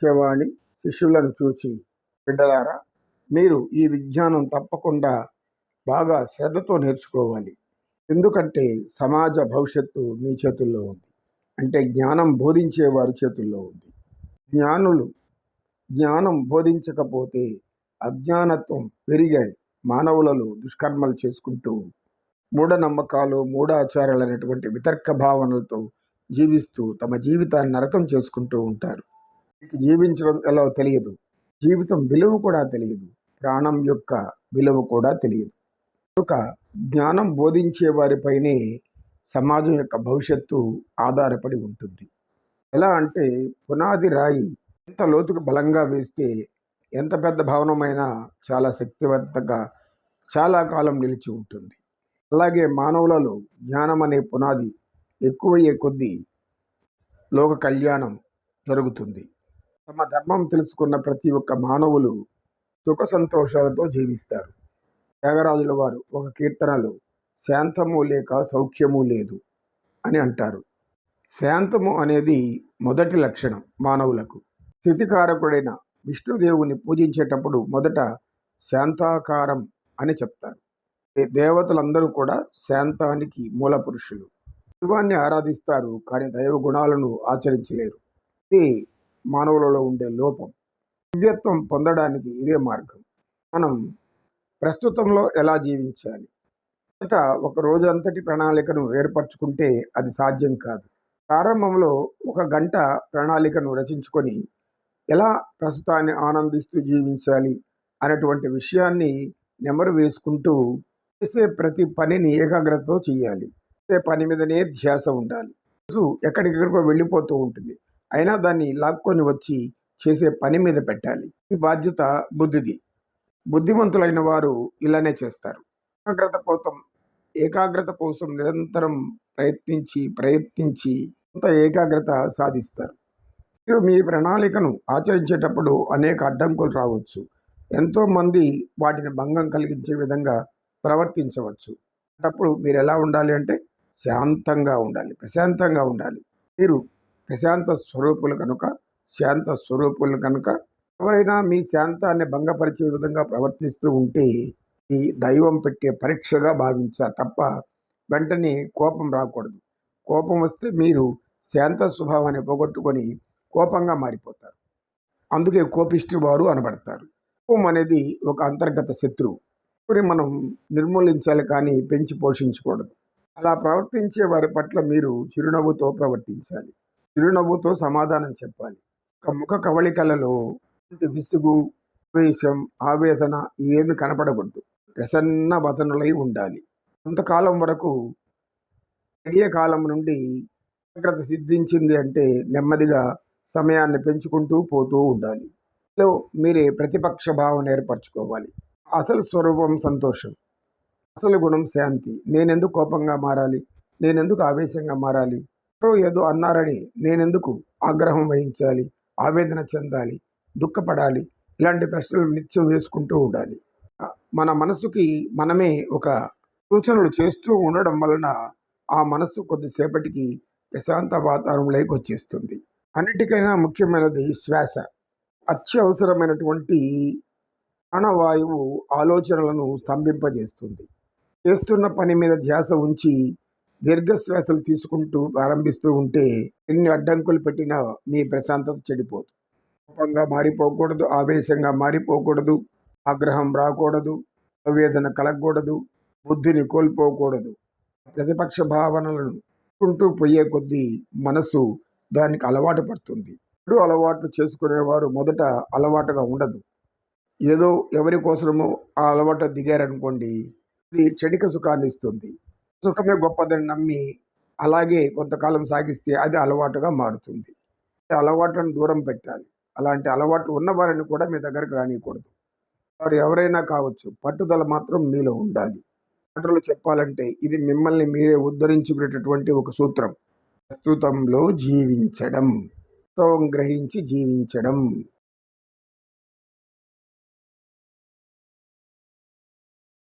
చేవాణి శిష్యులను చూచి బిడ్డలారా మీరు ఈ విజ్ఞానం తప్పకుండా బాగా శ్రద్ధతో నేర్చుకోవాలి. ఎందుకంటే సమాజ భవిష్యత్తు మీ చేతుల్లో ఉంది. అంటే జ్ఞానం బోధించే వారి చేతుల్లో ఉంది. జ్ఞానులు జ్ఞానం బోధించకపోతే అజ్ఞానత్వం పెరిగాయి. మానవులలో దుష్కర్మలు చేసుకుంటూ మూఢనమ్మకాలు మూఢాచారాలు అనేటువంటి వితర్క భావనలతో జీవిస్తూ తమ జీవితాన్ని నరకం చేసుకుంటూ ఉంటారు. జీవించడం ఎలా తెలియదు? జీవితం విలువ కూడా తెలియదు. ప్రాణం యొక్క విలువ కూడా తెలియదు. కనుక జ్ఞానం బోధించే వారిపైనే సమాజం యొక్క భవిష్యత్తు ఆధారపడి ఉంటుంది. ఎలా అంటే పునాది రాయి ఎంత లోతుకు బలంగా వేస్తే ఎంత పెద్ద భవనమైనా చాలా శక్తివంతంగా చాలా కాలం నిలిచి ఉంటుంది. అలాగే మానవులలో జ్ఞానం అనే పునాది ఎక్కువయ్యే కొద్దీ లోక కళ్యాణం జరుగుతుంది. తమ ధర్మం తెలుసుకున్న ప్రతి ఒక్క మానవులు సుఖ సంతోషాలతో జీవిస్తారు. త్యాగరాజుల వారు ఒక కీర్తనలో శాంతము లేక సౌఖ్యము లేదు అని అంటారు. శాంతము అనేది మొదటి లక్షణం మానవులకు. స్థితికారకుడైన విష్ణుదేవుని పూజించేటప్పుడు మొదట శాంతాకారం అని చెప్తారు. దేవతలందరూ కూడా శాంతానికి మూల పురుషులు. శివాన్ని ఆరాధిస్తారు కానీ దైవ గుణాలను ఆచరించలేరు. ఇది మానవులలో ఉండే లోపం దివ్యత్వం పొందడానికి ఇదే మార్గం. మనం ప్రస్తుతంలో ఎలా జీవించాలి? మొదట ఒక రోజు అంతటి ప్రణాళికను ఏర్పరచుకుంటే అది సాధ్యం కాదు. ప్రారంభంలో ఒక గంట ప్రణాళికను రచించుకొని ఎలా ప్రస్తుతాన్ని ఆనందిస్తూ జీవించాలి అనేటువంటి విషయాన్ని నెమరు వేసుకుంటూ చేసే ప్రతి పనిని ఏకాగ్రతతో చేయాలి. పని మీదనే ధ్యాస ఉండాలి. ఎక్కడికెక్కడికో వెళ్ళిపోతూ ఉంటుంది. అయినా దాన్ని లాక్కొని వచ్చి చేసే పని మీద పెట్టాలి. ఈ బాధ్యత బుద్ధిది. బుద్ధిమంతులైన వారు ఇలానే చేస్తారు. ఏకాగ్రత కోసం ఏకాగ్రత కోసం నిరంతరం ప్రయత్నించి ప్రయత్నించి కొంత ఏకాగ్రత సాధిస్తారు. మీరు మీ ప్రణాళికను ఆచరించేటప్పుడు అనేక అడ్డంకులు రావచ్చు. ఎంతోమంది వాటిని భంగం కలిగించే విధంగా ప్రవర్తించవచ్చు. అప్పుడు మీరు ఎలా ఉండాలి అంటే శాంతంగా ఉండాలి. ప్రశాంతంగా ఉండాలి. మీరు ప్రశాంత స్వరూపులు కనుక శాంత స్వరూపులు కనుక ఎవరైనా మీ శాంతాన్ని భంగపరిచే విధంగా ప్రవర్తిస్తూ ఉంటే ఈ దైవం పెట్టే పరీక్షగా భావించా తప్ప వెంటనే కోపం రాకూడదు. కోపం వస్తే మీరు శాంత స్వభావాన్ని పోగొట్టుకొని కోపంగా మారిపోతారు. అందుకే కోపిష్టి వారు అనబడతారు. కోపం అనేది ఒక అంతర్గత శత్రువు. ఇప్పుడు మనం నిర్మూలించాలి కానీ పెంచి పోషించకూడదు. అలా ప్రవర్తించే వారి పట్ల మీరు చిరునవ్వుతో ప్రవర్తించాలి. చిరునవ్వుతో సమాధానం చెప్పాలి. ఒక ముఖ కవళికలలో విసుగు ద్వేషం ఆవేదన ఏమి కనపడకూడదు. ప్రసన్న వదనులై ఉండాలి. కొంతకాలం వరకు గడియ కాలం నుండి ఏకాగ్రత సిద్ధించింది అంటే నెమ్మదిగా సమయాన్ని పెంచుకుంటూ పోతూ ఉండాలి. లో మీరే ప్రతిపక్ష భావం ఏర్పరచుకోవాలి. అసలు స్వరూపం సంతోషం. అసలు గుణం శాంతి. నేనెందుకు కోపంగా మారాలి? నేనెందుకు ఆవేశంగా మారాలి? ఏదో అన్నారని నేనెందుకు ఆగ్రహం వహించాలి ఆవేదన చెందాలి దుఃఖపడాలి? ఇలాంటి ప్రశ్నలు నిత్యం వేసుకుంటూ ఉండాలి. మన మనసుకి మనమే ఒక సూచనలు చేస్తూ ఉండడం వలన ఆ మనసు కొద్దిసేపటికి ప్రశాంత వాతావరణంలోకి వచ్చేస్తుంది. అన్నిటికైనా ముఖ్యమైనది శ్వాస. అత్యవసరమైనటువంటి ప్రాణవాయువు ఆలోచనలను స్తంభింపజేస్తుంది. చేస్తున్న పని మీద ధ్యాస ఉంచి దీర్ఘశ్వాసలు తీసుకుంటూ ప్రారంభిస్తూ ఉంటే ఎన్ని అడ్డంకులు పెట్టినా మీ ప్రశాంతత చెడిపోదు. కోపంగా మారిపోకూడదు ఆవేశంగా మారిపోకూడదు ఆగ్రహం రాకూడదు ఆవేదన కలగకూడదు బుద్ధిని కోల్పోకూడదు. ప్రతిపక్ష భావనలను కుంటూ పోయే కొద్దీ మనసు దానికి అలవాటు పడుతుంది. ఇప్పుడు అలవాట్లు చేసుకునేవారు మొదట అలవాటుగా ఉండదు. ఏదో ఎవరి కోసమో ఆ అలవాటు దిగారనుకోండి ఇది చెడిక సుఖాన్ని ఇస్తుంది సుఖమే గొప్పదని నమ్మి అలాగే కొంతకాలం సాగిస్తే అది అలవాటుగా మారుతుంది. అలవాట్లను దూరం పెట్టాలి. అలాంటి అలవాట్లు ఉన్నవారిని కూడా మీ దగ్గరికి రానియకూడదు. వారు ఎవరైనా కావచ్చు పట్టుదల మాత్రం మీలో ఉండాలి. మాటలు చెప్పాలంటే ఇది మిమ్మల్ని మీరే ఉద్ధరించుకునేటటువంటి ఒక సూత్రం. ప్రస్తుతంలో జీవించడం. వాస్తవం గ్రహించి జీవించడం.